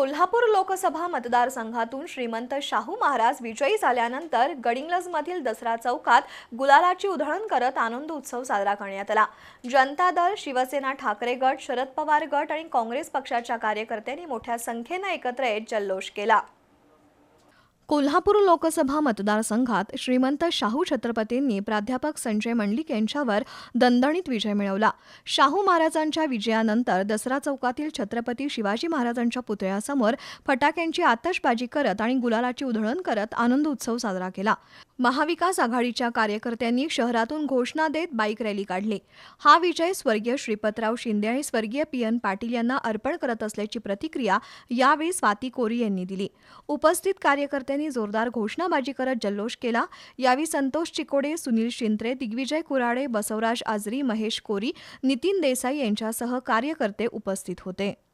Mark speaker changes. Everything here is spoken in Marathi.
Speaker 1: कोल्हापूर लोकसभा मतदारसंघातून श्रीमंत शाहू महाराज विजयी झाल्यानंतर गडिंग्लजमधील दसरा चौकात गुलालाची उधळण करत आनंद उत्सव साजरा करण्यात आला. जनता दल शिवसेना ठाकरे गट शरद पवार गट आणि काँग्रेस पक्षाच्या कार्यकर्त्यांनी मोठ्या संख्येनं एकत्र येत जल्लोष केला. कोल्हापूर लोकसभा मतदारसंघात श्रीमंत शाहू छत्रपतींनी प्राध्यापक संजय मंडलिक यांच्यावर दणदणीत विजय मिळवला. शाहू महाराजांच्या विजयानंतर दसरा चौकातील छत्रपती शिवाजी महाराजांच्या पुतळ्यासमोर फटाक्यांची आतषबाजी करत आणि गुलालाची उधळण करत आनंद उत्सव साजरा केला. महाविकास आघाडीच्या कार्यकर्त्यांनी शहरातून घोषणा देत बाईक रॅली काढली. हा विजय स्वर्गीय श्रीपतराव शिंदे आणि स्वर्गीय पी एन पाटील यांना अर्पण करत असल्याची प्रतिक्रिया यावेळी स्वाती कोरी यांनी दिली. उपस्थित कार्यकर्त्यांनी जोरदार घोषणाबाजी करत जल्लोष केला. यावेळी संतोष चिकोडे सुनील शिंत्रे दिग्विजय कुराडे बसवराज आजरी महेश कोरी नितीन देसाई यांच्यासह कार्यकर्ते उपस्थित होते.